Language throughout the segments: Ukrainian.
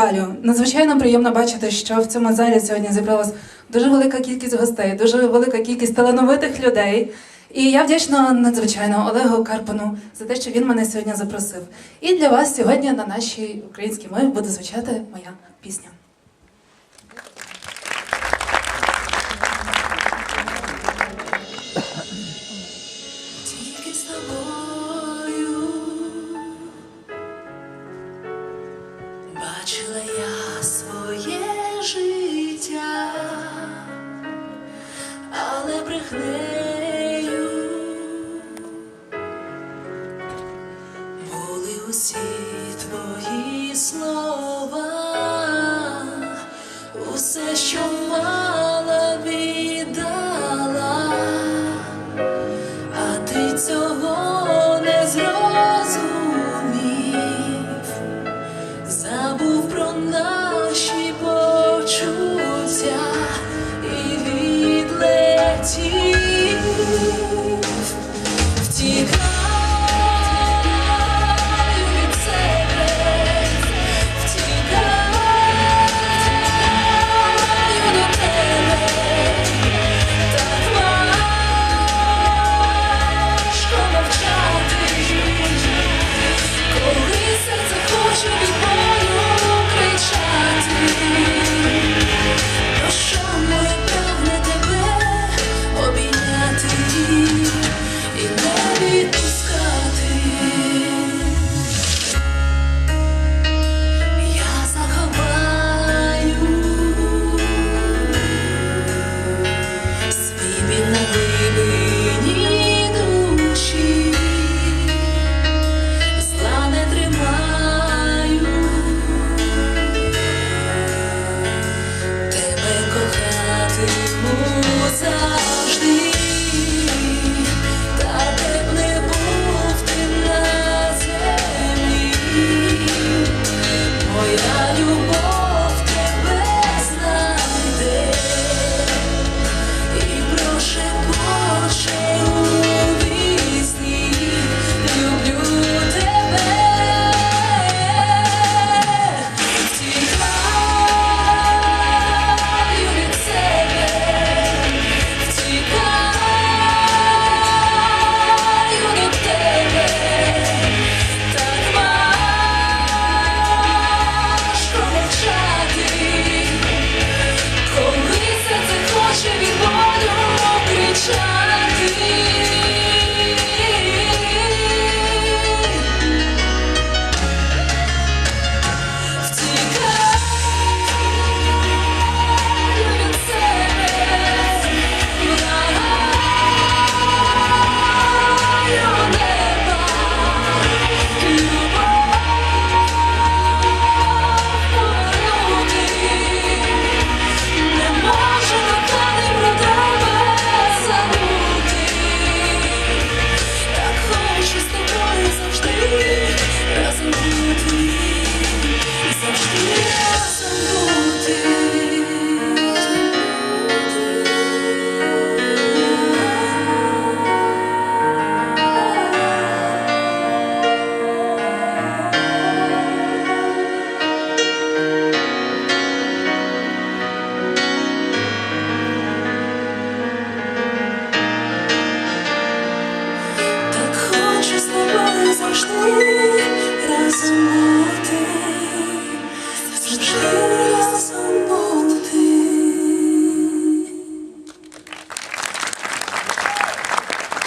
фестивалю. Надзвичайно приємно бачити, що в цьому залі сьогодні зібралась дуже велика кількість гостей, дуже велика кількість талановитих людей. І я вдячна надзвичайно Олегу Карпану за те, що він мене сьогодні запросив. І для вас сьогодні на нашій українській мові буде звучати моя пісня. Тільки з тобою усі твої слова, усе, що мала віддала. А ти цього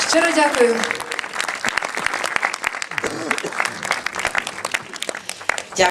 Щиро дякую.